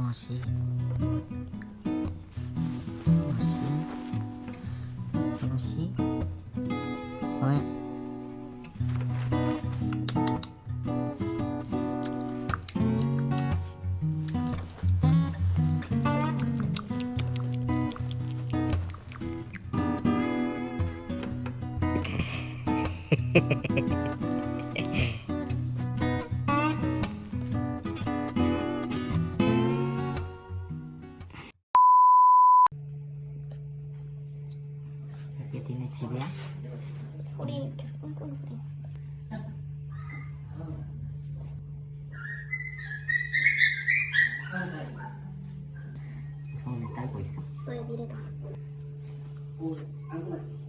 星星しこれヘヘヘヘ。집이야? 소리 계속 꿍꿍 소리. 소원을 딸고 있어? 너의 미래다. 이따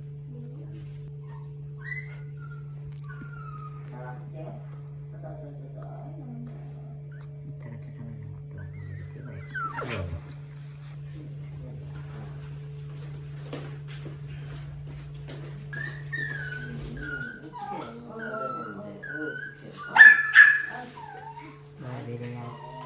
너의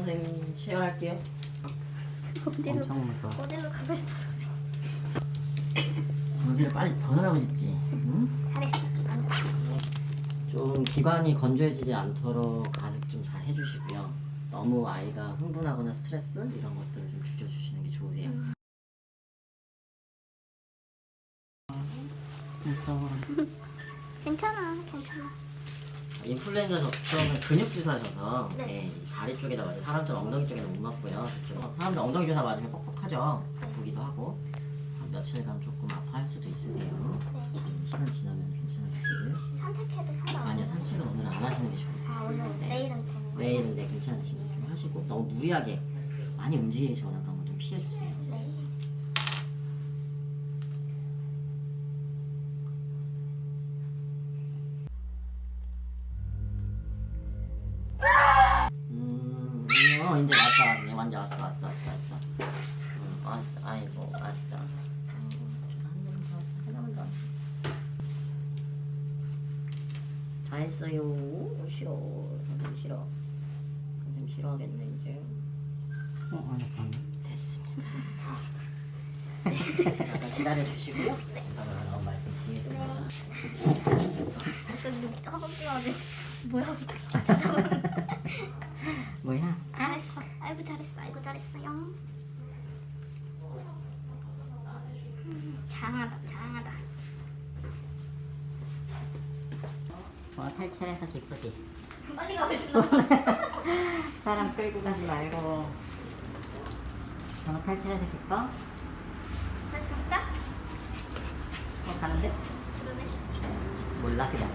선생님 치열할게요. 어디로 엄청 무서워. 어디로 가고 싶어? 여기를 빨리 벗어나고 싶지. 응? 잘했어. 좀 기관이 건조해지지 않도록 가습 좀 잘 해주시고요. 너무 아이가 흥분하거나 스트레스 이런 것들을 좀 줄여주시는 게 좋으세요. 무서워. 괜찮아. 괜찮아. 인플루엔자 접종은 근육 주사셔서 네. 예, 이 다리 쪽에다 맞아요. 사람처럼 엉덩이 쪽에는 못 맞고요. 저쪽은 사람들 엉덩이 주사 맞으면 뻑뻑하죠. 아프기도 하고 한 며칠간 조금 아파할 수도 있으세요. 네. 시간 지나면 괜찮으시고요. 산책해도 상관 아니요 산책은 오늘 안 하시는 게 좋으세요. 아 오늘 네. 내일은 되는? 내일인데 괜찮으시면 좀 하시고 너무 무리하게 많이 움직이시거나 그런 거 좀 피해 주세요. 어 이제 왔어 왔네 완전 왔어 왔어 왔어 왔어. 음, 왔어 아이고 왔어. 음, 왔어. 왔어. 다 했어요. 싫어. 선생님 싫어. 선생님 싫어하겠네 이제. 어, 아니, 아니. 됐습니다. 잠깐 기다려 주시고요. 감사를 하라고 말씀 드리겠습니다. 약간 눈 떠먹여가지고 뭐야? 뭐야? 잘했어. 아이고 잘했어. 아이고 잘했어요. 음, 잘하다. 잘하다. 뭐 탈출해서 기쁘지? 빨리 가고 싶어. 사람 끌고 가지 말고. 너 탈출해서 기뻐? 다시 갈까? 어, 가는데? 그러네. 몰라, 그냥.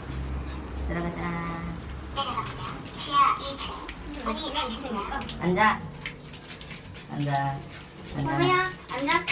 들어가자. 지하 2층. 문이 왼쪽이니까. 앉아. 앉아. 앉아. 원우야 앉아.